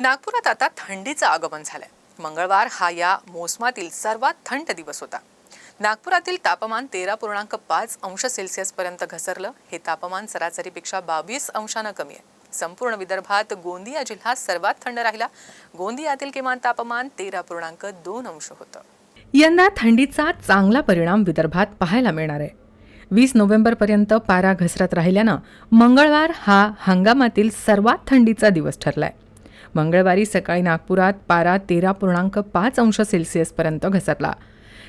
नागपुरात आता थंडीचं आगमन झालंय. मंगळवार हा या मोसमातील सर्वात थंड दिवस होता. नागपुरातील तापमान तेरा पूर्णांक पाच अंश सेल्सिअसपर्यंत घसरलं. हे तापमान सरासरीपेक्षा बावीस अंशानं कमी आहे. संपूर्ण विदर्भात गोंदिया जिल्हा सर्वात थंड राहिला. गोंदियातील किमान तापमान तेरा पूर्णांक दोन अंश होतं. यंदा थंडीचा चांगला परिणाम विदर्भात पाहायला मिळणार आहे. वीस नोव्हेंबरपर्यंत पारा घसरत राहिल्यानं मंगळवार हा हंगामातील सर्वात थंडीचा दिवस ठरलाय. मंगळवारी सकाळी नागपुरात पारा तेरा पूर्णांक पाच अंश सेल्सिअसपर्यंत घसरला.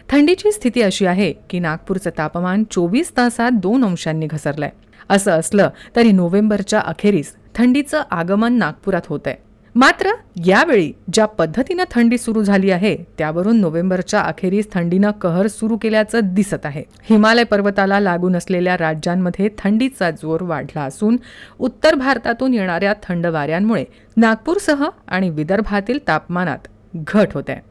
थंडीची स्थिती अशी आहे की नागपूरचं तापमान चोवीस तासात दोन अंशांनी घसरलंय. असं असलं तरी नोव्हेंबरच्या अखेरीस थंडीचं आगमन नागपुरात होतंय. मात्र यावेळी ज्या पद्धतीनं थंडी सुरू झाली आहे त्यावरून नोव्हेंबरच्या अखेरीस थंडीनं कहर सुरू केल्याचं दिसत आहे. हिमालय पर्वताला लागून असलेल्या राज्यांमध्ये थंडीचा जोर वाढला असून उत्तर भारतातून येणाऱ्या थंड वाऱ्यांमुळे नागपूरसह आणि विदर्भातील तापमानात घट होत. आहे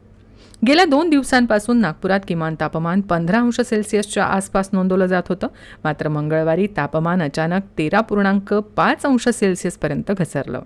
गेल्या दोन दिवसांपासून नागपुरात किमान तापमान पंधरा अंश सेल्सिअसच्या आसपास नोंदवलं जात होतं. मात्र मंगळवारी तापमान अचानक तेरा पूर्णांक पाच अंश सेल्सिअसपर्यंत घसरलं.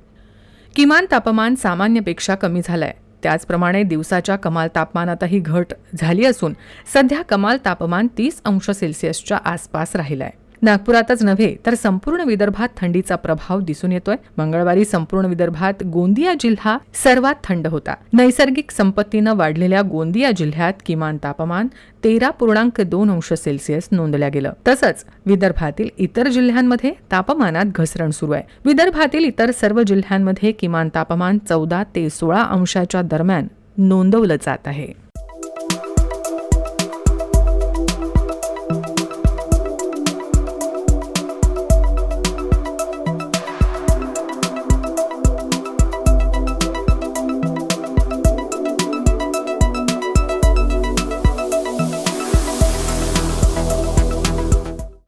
किमान तापमान सामान्यपेक्षा कमी झालंय. त्याचप्रमाणे दिवसाच्या कमाल तापमानातही घट झाली असून सध्या कमाल तापमान तीस अंश सेल्सिअसच्या आसपास राहिलंय. नागपुरातच नव्हे तर संपूर्ण विदर्भात थंडीचा प्रभाव दिसून येतोय. मंगळवारी संपूर्ण विदर्भात गोंदिया जिल्हा सर्वात थंड होता. नैसर्गिक संपत्तीनं वाढलेल्या गोंदिया जिल्ह्यात किमान तापमान तेरा पूर्णांक दोन अंश सेल्सिअस नोंदल्या गेलं. तसंच विदर्भातील इतर जिल्ह्यांमध्ये तापमानात घसरण सुरू आहे. विदर्भातील इतर सर्व जिल्ह्यांमध्ये किमान तापमान चौदा ते सोळा अंशाच्या दरम्यान नोंदवलं जात आहे.